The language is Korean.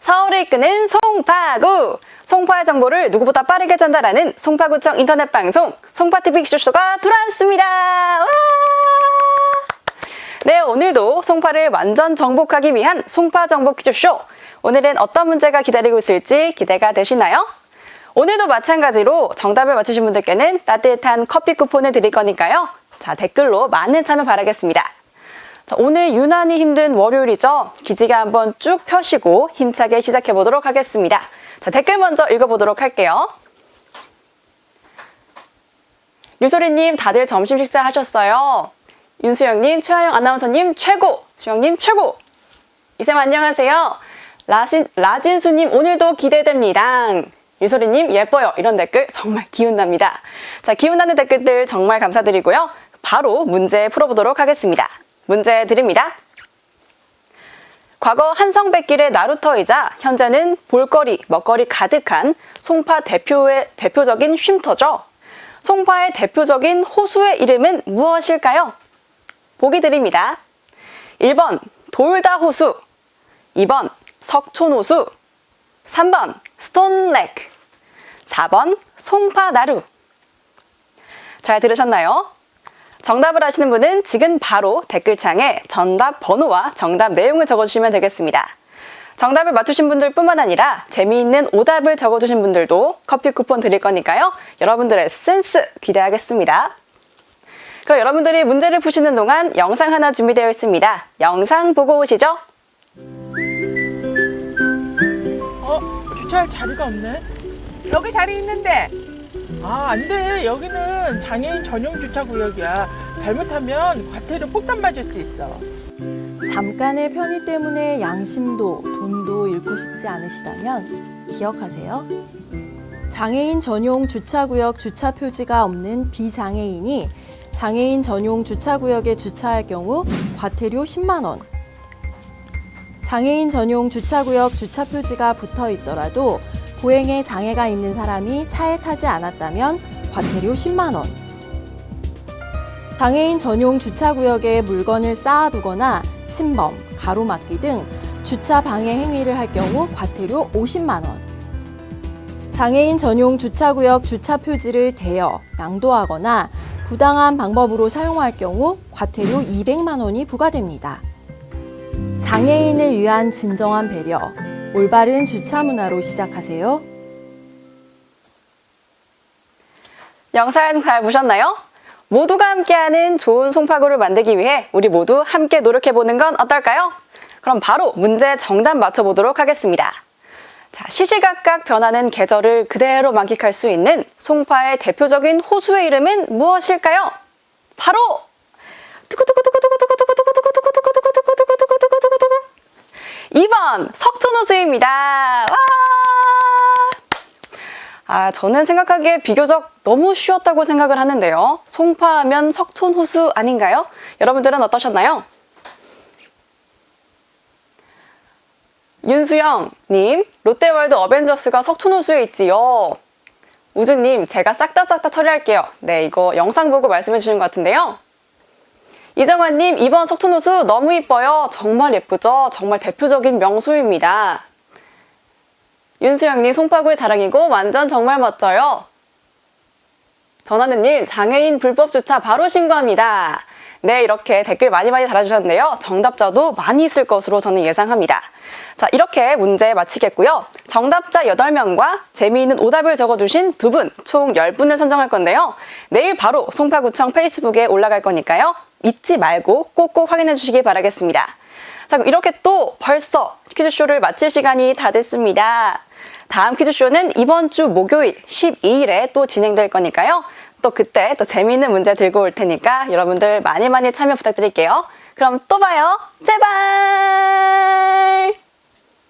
서울을 이끄는 송파구! 송파의 정보를 누구보다 빠르게 전달하는 송파구청 인터넷 방송 송파TV 퀴즈쇼가 돌아왔습니다. 와! 네, 오늘도 송파를 완전 정복하기 위한 송파 정복 퀴즈쇼. 오늘은 어떤 문제가 기다리고 있을지 기대가 되시나요? 오늘도 마찬가지로 정답을 맞추신 분들께는 따뜻한 커피 쿠폰을 드릴 거니까요. 자, 댓글로 많은 참여 바라겠습니다. 자, 오늘 유난히 힘든 월요일이죠. 기지개 한번 쭉 펴시고 힘차게 시작해 보도록 하겠습니다. 자, 댓글 먼저 읽어보도록 할게요. 유소리님, 다들 점심 식사 하셨어요? 윤수영님, 최하영 아나운서님, 최고! 수영님, 최고! 이쌤 안녕하세요. 라신, 라진수님, 오늘도 기대됩니다. 유소리님, 예뻐요. 이런 댓글 정말 기운납니다. 자, 기운나는 댓글들 정말 감사드리고요. 바로 문제 풀어보도록 하겠습니다. 문제 드립니다. 과거 한성백길의 나루터이자 현재는 볼거리, 먹거리 가득한 송파 대표의 대표적인 쉼터죠. 송파의 대표적인 호수의 이름은 무엇일까요? 보기 드립니다. 1번 돌다 호수, 2번 석촌호수, 3번 스톤렉, 4번 송파나루. 잘 들으셨나요? 정답을 아시는 분은 지금 바로 댓글창에 정답 번호와 정답 내용을 적어주시면 되겠습니다. 정답을 맞추신 분들 뿐만 아니라 재미있는 오답을 적어주신 분들도 커피 쿠폰 드릴 거니까요. 여러분들의 센스 기대하겠습니다. 그럼 여러분들이 문제를 푸시는 동안 영상 하나 준비되어 있습니다. 영상 보고 오시죠. 주차할 자리가 없네? 여기 자리 있는데 아, 안 돼. 여기는 장애인 전용 주차 구역이야. 잘못하면 과태료 폭탄 맞을 수 있어. 잠깐의 편의 때문에 양심도 돈도 잃고 싶지 않으시다면 기억하세요. 장애인 전용 주차구역 주차 표지가 없는 비장애인이 장애인 전용 주차구역에 주차할 경우 과태료 10만 원. 장애인 전용 주차구역 주차 표지가 붙어 있더라도 보행에 장애가 있는 사람이 차에 타지 않았다면 과태료 10만 원. 장애인 전용 주차구역에 물건을 쌓아두거나 침범, 가로막기 등 주차 방해 행위를 할 경우 과태료 50만 원. 장애인 전용 주차구역 주차 표지를 대여, 양도하거나 부당한 방법으로 사용할 경우 과태료 200만 원이 부과됩니다. 장애인을 위한 진정한 배려, 올바른 주차 문화로 시작하세요. 영상 잘 보셨나요? 모두가 함께하는 좋은 송파구를 만들기 위해 우리 모두 함께 노력해보는 건 어떨까요? 그럼 바로 문제 정답 맞춰보도록 하겠습니다. 자, 시시각각 변하는 계절을 그대로 만끽할 수 있는 송파의 대표적인 호수의 이름은 무엇일까요? 바로 2번 석촌호수입니다. 와! 아, 저는 생각하기에 비교적 너무 쉬웠다고 생각을 하는데요. 송파하면 석촌호수 아닌가요? 여러분들은 어떠셨나요? 윤수영님, 롯데월드 어벤져스가 석촌호수에 있지요. 우주님, 제가 싹다 싹 다 처리할게요. 네, 이거 영상 보고 말씀해 주신 것 같은데요. 이정환님, 이번 석촌호수 너무 이뻐요. 정말 예쁘죠? 정말 대표적인 명소입니다. 윤수영님, 송파구의 자랑이고 완전 정말 멋져요. 전하는 일, 장애인 불법 주차 바로 신고합니다. 네, 이렇게 댓글 많이 많이 달아주셨는데요. 정답자도 많이 있을 것으로 저는 예상합니다. 자, 이렇게 문제 마치겠고요. 정답자 8명과 재미있는 오답을 적어주신 두 분, 총 10분을 선정할 건데요. 내일 바로 송파구청 페이스북에 올라갈 거니까요. 잊지 말고 꼭꼭 확인해 주시기 바라겠습니다. 자, 이렇게 또 벌써 퀴즈쇼를 마칠 시간이 다 됐습니다. 다음 퀴즈쇼는 이번 주 목요일 12일에 또 진행될 거니까요. 또 그때 또 재미있는 문제 들고 올 테니까 여러분들 많이 많이 참여 부탁드릴게요. 그럼 또 봐요. 제발!